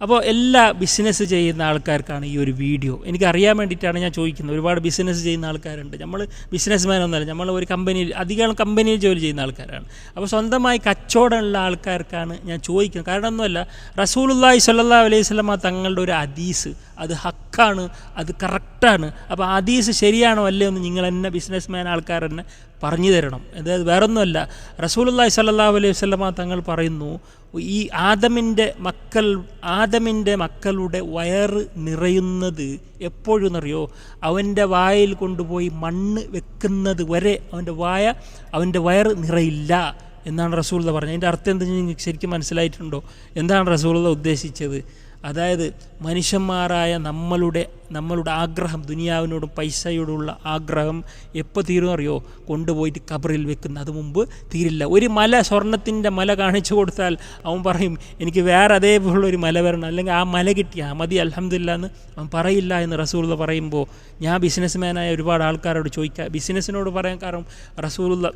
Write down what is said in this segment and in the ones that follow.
അപ്പോൾ എല്ലാ ബിസിനസ് ചെയ്യുന്ന ആൾക്കാർക്കാണ് ഈ ഒരു വീഡിയോ എനിക്ക് അറിയാൻ വേണ്ടിയിട്ടാണ് ഞാൻ ചോദിക്കുന്നത്. ഒരുപാട് ബിസിനസ് ചെയ്യുന്ന ആൾക്കാരുണ്ട്. നമ്മൾ ബിസിനസ്മാൻ ഒന്നല്ല. നമ്മൾ ഒരു കമ്പനിയിൽ അധികം കമ്പനിയിൽ ജോലി ചെയ്യുന്ന ആൾക്കാരാണ്. അപ്പോൾ സ്വന്തമായി കച്ചവടമുള്ള ആൾക്കാർക്കാണ് ഞാൻ ചോദിക്കുന്നത്. കാരണം ഒന്നുമല്ല റസൂലുല്ലാഹി സല്ലാ അലൈഹി സ്വലമ തങ്ങളുടെ ഒരു ഹദീസ് അത് ഹക്കാണ് അത് കറക്റ്റാണ്. അപ്പോൾ ഹദീസ് ശരിയാണോ അല്ലേ എന്ന് നിങ്ങൾ എന്നെ ബിസിനസ് മാൻ ആൾക്കാർ തന്നെ പറഞ്ഞു തരണം. അതായത് വേറൊന്നുമല്ല റസൂലുല്ലാഹി സ്വല്ലല്ലാഹു അലൈഹി വസല്ലമ തങ്ങൾ പറയുന്നു ഈ ആദമിന്റെ മക്കൾ ആദമിന്റെ മക്കളുടെ വയറ് നിറയുന്നത് എപ്പോഴെന്നറിയോ? അവന്റെ വായിൽ കൊണ്ടുപോയി മണ്ണ് വെക്കുന്നത് വരെ അവന്റെ വായ അവന്റെ വയറ് നിറയില്ല എന്നാണ് റസൂൾ പറഞ്ഞത്. അതിന്റെ അർത്ഥം എന്താ നിങ്ങൾക്ക് ശരിക്കും മനസ്സിലായിട്ടുണ്ടോ? എന്താണ് റസൂൾ ഉദ്ദേശിച്ചത്? അതായത് മനുഷ്യന്മാരായ നമ്മളുടെ നമ്മളുടെ ആഗ്രഹം ദുനിയാവിനോടും പൈസയോടുള്ള ആഗ്രഹം എപ്പോൾ തീരും അറിയോ? കൊണ്ടുപോയിട്ട് കബറിൽ വെക്കുന്ന. അത് മുമ്പ് തീരില്ല. ഒരു മല സ്വർണത്തിന്റെ മല കാണിച്ചു കൊടുത്താൽ അവൻ പറയും എനിക്ക് വേറെ അതേപോലുള്ള ഒരു മല വരണം. അല്ലെങ്കിൽ ആ മല കിട്ടിയാൽ മതി അലഹമില്ല എന്ന് അവൻ പറയില്ല എന്ന് റസൂലുള്ള പറയുമ്പോൾ ഞാൻ ബിസിനസ്മാനായ ഒരുപാട് ആൾക്കാരോട് ചോദിക്കുക ബിസിനസ്സിനോട് പറയാൻ കാരണം റസൂലുള്ള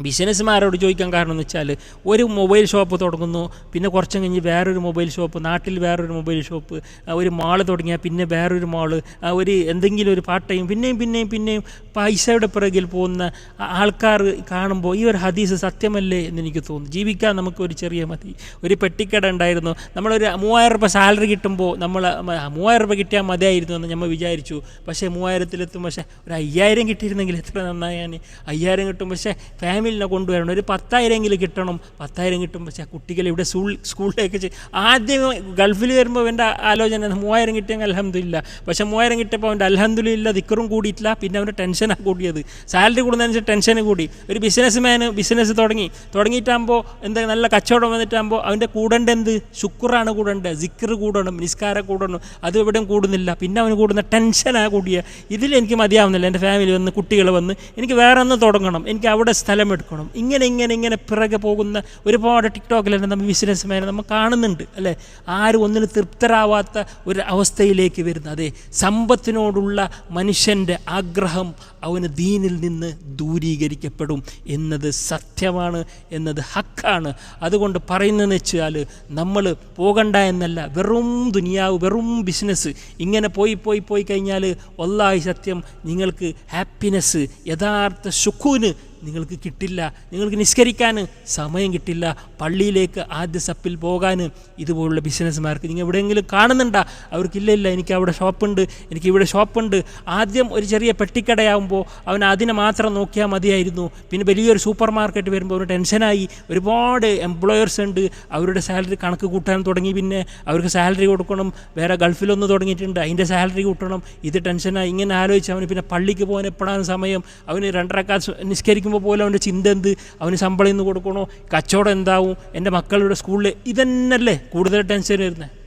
ബിസിനസ്സുമാരോട് ചോദിക്കാൻ കാരണം എന്ന് വെച്ചാൽ ഒരു മൊബൈൽ ഷോപ്പ് തുടങ്ങുന്നു പിന്നെ കുറച്ചും കഴിഞ്ഞ് വേറൊരു മൊബൈൽ ഷോപ്പ് നാട്ടിൽ വേറൊരു മൊബൈൽ ഷോപ്പ് ഒരു മാൾ തുടങ്ങിയാൽ പിന്നെ വേറൊരു മാൾ ഒരു എന്തെങ്കിലും ഒരു പാർട്ട് ടൈം പിന്നെയും പിന്നെയും പിന്നെയും പൈസയുടെ പിറകിൽ പോകുന്ന ആൾക്കാർ കാണുമ്പോൾ ഈ ഒരു ഹദീസ് സത്യമല്ലേ എന്ന് എനിക്ക് തോന്നുന്നു. ജീവിക്കാൻ നമുക്ക് ഒരു ചെറിയ മതി. ഒരു പെട്ടിക്കട ഉണ്ടായിരുന്നു. നമ്മളൊരു മൂവായിരം രൂപ സാലറി കിട്ടുമ്പോൾ നമ്മൾ മൂവായിരം രൂപ കിട്ടിയാൽ മതിയായിരുന്നു എന്ന് നമ്മൾ വിചാരിച്ചു. പക്ഷേ മൂവായിരത്തിലെത്തും പക്ഷേ ഒരു അയ്യായിരം കിട്ടിയിരുന്നെങ്കിൽ എത്ര നന്നായാണ് അയ്യായിരം കിട്ടും പക്ഷേ ഫാമിലിനെ കൊണ്ടുവരണം. ഒരു പത്തായിരമെങ്കിലും കിട്ടണം. പത്തായിരം കിട്ടും പക്ഷേ ആ കുട്ടികൾ ഇവിടെ സ്കൂൾ സ്കൂളിലേക്ക് ആദ്യം ഗൾഫിൽ വരുമ്പോൾ എന്റെ ആലോചന മൂവായിരം കിട്ടിയെങ്കിൽ അലഹമില്ല പക്ഷേ മൂവായിരം കിട്ടിയപ്പോൾ അവന്റെ അലഹമില്ല ദിക്കറും കൂടിയിട്ടില്ല. പിന്നെ അവന്റെ ടെൻഷനാണ് കൂടിയത്. സാലറി കൂടുന്നതനുസരിച്ച് ടെൻഷൻ കൂടി. ഒരു ബിസിനസ് മാൻ ബിസിനസ് തുടങ്ങി. തുടങ്ങിയിട്ടാകുമ്പോൾ എന്താ നല്ല കച്ചവടം വന്നിട്ടാകുമ്പോൾ അവന്റെ കൂടേണ്ട എന്ത്? ശുക്രാണ് കൂടേണ്ടത്. സിക്കർ കൂടണം നിസ്കാരം കൂടണം. അത് എവിടെയും കൂടുന്നില്ല. പിന്നെ അവന് കൂടുന്ന ടെൻഷനാണ് കൂടിയ. ഇതിൽ എനിക്ക് മതിയാവുന്നില്ല. എന്റെ ഫാമിലി വന്ന് കുട്ടികൾ വന്ന്. എനിക്ക് വേറെ ഒന്ന് തുടങ്ങണം. എനിക്ക് അവിടെ സ്ഥലം എടുക്കണം. ഇങ്ങനെ ഇങ്ങനെ ഇങ്ങനെ പിറകെ പോകുന്ന ഒരുപാട് ടിക്ടോക്കിൽ തന്നെ നമ്മൾ ബിസിനസ് മേനെ നമ്മൾ കാണുന്നുണ്ട് അല്ലേ? ആരും ഒന്നിനും തൃപ്തരാവാത്ത ഒരു അവസ്ഥയിലേക്ക് വരുന്ന. അതെ സമ്പത്തിനോടുള്ള മനുഷ്യന്റെ ആഗ്രഹം അവന് ദീനിൽ നിന്ന് ദൂരീകരിക്കപ്പെടും എന്നത് സത്യമാണ് എന്നത് ഹക്കാണ്. അതുകൊണ്ട് പറയുന്നതെന്ന് വെച്ചാൽ നമ്മൾ പോകണ്ട എന്നല്ല വെറും ദുനിയാവ് വെറും ബിസിനസ്. ഇങ്ങനെ പോയി പോയി പോയി കഴിഞ്ഞാൽ ഒല്ലായി സത്യം നിങ്ങൾക്ക് ഹാപ്പിനെസ് യഥാർത്ഥ സുഖൂന് നിങ്ങൾക്ക് കിട്ടില്ല നിങ്ങൾക്ക് നിസ്കരിക്കാൻ സമയം കിട്ടില്ല പള്ളിയിലേക്ക് ആദ്യ സപ്പിൽ പോകാൻ ഇതുപോലുള്ള ബിസിനസ്സുമാർക്ക് നിങ്ങൾ എവിടെയെങ്കിലും കാണുന്നുണ്ടാ? അവർക്കില്ല ഇല്ല എനിക്ക് അവിടെ ഷോപ്പുണ്ട് എനിക്ക് ഇവിടെ ഷോപ്പുണ്ട്. ആദ്യം ഒരു ചെറിയ പെട്ടിക്കടയാകുമ്പോൾ അവൻ അതിനെ മാത്രം നോക്കിയാൽ മതിയായിരുന്നു. പിന്നെ വലിയൊരു സൂപ്പർ മാർക്കറ്റ് വരുമ്പോൾ അവന് ടെൻഷനായി. ഒരുപാട് എംപ്ലോയേഴ്സ് ഉണ്ട്. അവരുടെ സാലറി കണക്ക് കൂട്ടാൻ തുടങ്ങി പിന്നെ അവർക്ക് സാലറി കൊടുക്കണം. വേറെ ഗൾഫിലൊന്ന് തുടങ്ങിയിട്ടുണ്ട്. അതിന്റെ സാലറി കൂട്ടണം. ഇത് ടെൻഷനായി. ഇങ്ങനെ ആലോചിച്ച് അവന് പിന്നെ പള്ളിക്ക് പോകാൻ എപ്പോഴാണ് സമയം? അവന് രണ്ടരക്കാ നിസ്കരിക്കുമ്പോൾ പോലും അവന്റെ ചിന്ത എന്ത്? അവന് ശമ്പളം ഇന്ന് കൊടുക്കണോ? കച്ചവടം എന്താവും? എന്റെ മക്കളുടെ സ്കൂളിൽ ഇതന്നല്ലേ കൂടുതൽ ടെൻഷൻ വരുന്നത്